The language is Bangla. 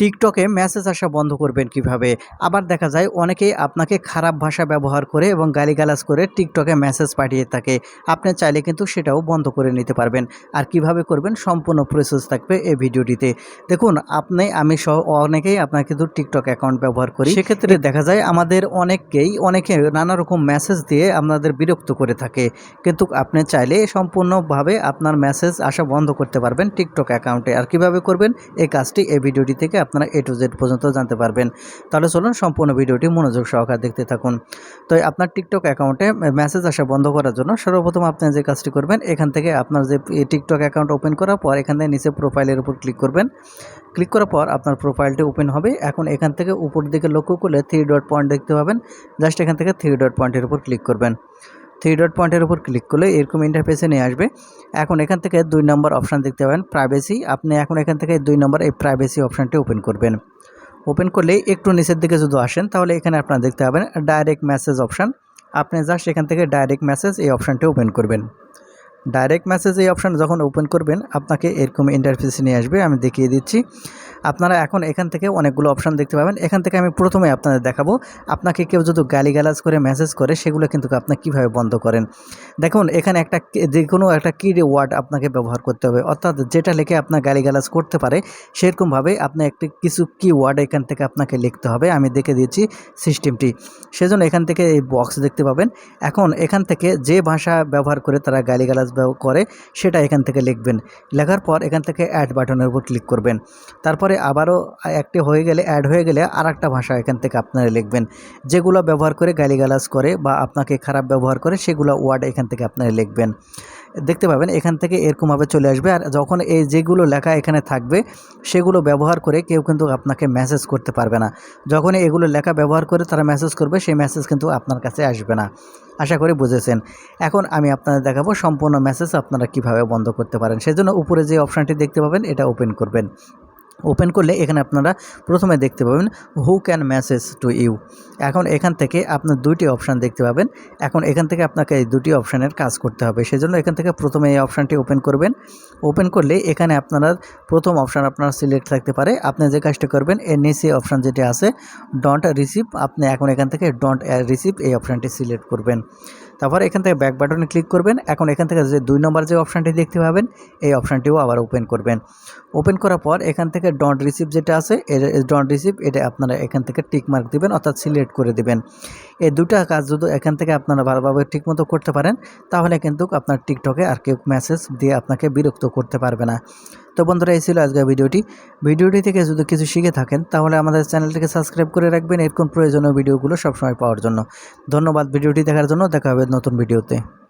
টিকটকে মেসেজ আসা বন্ধ করবেন কীভাবে? আবার দেখা যায় অনেকেই আপনাকে খারাপ ভাষা ব্যবহার করে এবং গালিগালাজ করে টিকটকে মেসেজ পাঠিয়ে থাকে। আপনি চাইলে কিন্তু সেটাও বন্ধ করে নিতে পারবেন। আর কীভাবে করবেন? সম্পূর্ণ প্রসেস থাকবে এই ভিডিওটিতে। দেখুন আপনি আমি সহ অনেকেই আপনার কিন্তু টিকটক অ্যাকাউন্ট ব্যবহার করি। সেক্ষেত্রে দেখা যায় আমাদের অনেককেই অনেকে নানা রকম মেসেজ দিয়ে আপনাদের বিরক্ত করে থাকে। কিন্তু আপনি চাইলে সম্পূর্ণভাবে আপনার মেসেজ আসা বন্ধ করতে পারবেন টিকটক অ্যাকাউন্টে আর কীভাবে করবেন? এই কাজটি এই ভিডিওটি থেকে আপনারা এ টু জেড পর্যন্ত জানতে পারবেন। তাহলে চলুন সম্পূর্ণ ভিডিওটি মনোযোগ সহকারে দেখতে থাকুন। তো আপনার টিকটক অ্যাকাউন্টে মেসেজ আসা বন্ধ করার জন্য সর্বপ্রথম আপনি যে কাজটি করবেন, এখান থেকে আপনার যে টিকটক অ্যাকাউন্ট ওপেন করার পর এখান থেকে নিচে প্রোফাইলের উপর ক্লিক করবেন। ক্লিক করার পর আপনার প্রোফাইলটি ওপেন হবে। এখন এখান থেকে উপর দিকে লক্ষ্য করলে থ্রি ডট পয়েন্ট দেখতে পাবেন। জাস্ট এখান থেকে থ্রি ডট পয়েন্টের উপর ক্লিক করবেন। থ্রি ডট পয়েন্টের উপর ক্লিক করলে এরকম ইন্টারফেসে নিয়ে আসবে। এখন এখান থেকে দুই নম্বর অপশান দেখতে পাবেন প্রাইভেসি আপনি এখন এখান থেকে দুই নম্বর এই প্রাইভেসি অপশানটি ওপেন করবেন। ওপেন করলে একটু নিচের দিকে যদি আসেন, তাহলে এখানে আপনারা দেখতে পাবেন ডাইরেক্ট মেসেজ অপশান আপনি জাস্ট এখান থেকে ডাইরেক্ট মেসেজ এই অপশানটি ওপেন করবেন। ডাইরেক্ট মেসেজ এই অপশান যখন ওপেন করবেন, আপনাকে এরকম ইন্টারফেসে নিয়ে আসবে, আমি দেখিয়ে দিচ্ছি। আপনারা এখন এখান থেকে অনেকগুলো অপশান দেখতে পাবেন। এখান থেকে আমি প্রথমে আপনাদের দেখাবো। আপনাকে কেউ যদি গালিগালাজ করে মেসেজ করে, সেগুলো কিন্তু আপনি কীভাবে বন্ধ করেন? দেখুন, এখানে একটা যে কোনো একটা কি ওয়ার্ড আপনাকে ব্যবহার করতে হবে। অর্থাৎ যেটা লিখে আপনার গালিগালাজ করতে পারে, সেরকমভাবে আপনি একটি কিছু কি ওয়ার্ড এখান থেকে আপনাকে লিখতে হবে। আমি দেখে দিয়েছি সিস্টেমটি সেজন্য এখান থেকে এই বক্স দেখতে পাবেন। এখন এখান থেকে যে ভাষা ব্যবহার করে তারা গালিগালাজ করে সেটা এখান থেকে লিখবেন। লেখার পর এখান থেকে অ্যাড বাটনের উপর ক্লিক করবেন। তারপরে আবারও একটি হয়ে গেলে অ্যাড হয়ে গেলে আর একটা ভাষা এখান থেকে আপনারা লিখবেন। যেগুলো ব্যবহার করে গালিগালাজ করে বা আপনাকে খারাপ ব্যবহার করে সেগুলো ওয়ার্ড এখান থেকে আপনারা লিখবেন। দেখতে পাবেন, এখান থেকে এরকমভাবে চলে আসবে। আর যখন এই যেগুলো লেখা এখানে থাকবে, সেগুলো ব্যবহার করে কেউ কিন্তু আপনাকে মেসেজ করতে পারবে না। যখন এগুলো লেখা ব্যবহার করে তারা মেসেজ করবে, সেই মেসেজ কিন্তু আপনার কাছে আসবে না। আশা করি বুঝেছেন। এখন আমি আপনাদের দেখাবো সম্পূর্ণ মেসেজ আপনারা কীভাবে বন্ধ করতে পারেন। সেজন্য উপরে যে অপশানটি দেখতে পাবেন, এটা ওপেন করবেন। ওপেন করলে এখানে আপনারা প্রথমে দেখতে পাবেন who can message to you এখন এখান থেকে আপনার দুইটি অপশান দেখতে পাবেন। এখন এখান থেকে আপনাকে এই দুটি অপশানের কাজ করতে হবে। সেজন্য এখান থেকে প্রথমে এই অপশানটি ওপেন করবেন। ওপেন করলে এখানে আপনারা প্রথম অপশান আপনার সিলেক্ট থাকতে পারে। আপনি যে কাজটা করবেন, এর নিচে অপশান যেটি আছে ডন্ট রিসিভ আপনি এখন এখান থেকে ডন্ট রিসিভ এই অপশানটি সিলেক্ট করবেন। তারপর এখান থেকে ব্যাক বাটনে ক্লিক করবেন। এখন এখান থেকে যে দুই নম্বর যে অপশানটি দেখতে পাবেন, এই অপশানটিও আবার ওপেন করবেন। ওপেন করার পর এখান থেকে ডন্ট রিসিভ যেটা আছে ডন্ট রিসিভ এটা আপনারা এখান থেকে টিক মার্ক দেবেন, অর্থাৎ সিলেক্ট করে দেবেন। এই দুটা কাজ যদি এখান থেকে আপনারা ভালোভাবে ঠিকমতো করতে পারেন, তাহলে কিন্তু আপনার টিকটকে আর কেউ মেসেজ দিয়ে আপনাকে বিরক্ত করতে পারবে না। তো বন্ধুরা, এই ছিল আজকের ভিডিওটি। ভিডিওটি থেকে যদি কিছু শিখে থাকেন, তাহলে আমাদের চ্যানেলটিকে সাবস্ক্রাইব করে রাখবেন, এরকম প্রয়োজনীয় ভিডিওগুলো সবসময় পাওয়ার জন্য। ধন্যবাদ ভিডিওটি দেখার জন্য, দেখা হবে নতুন ভিডিওতে।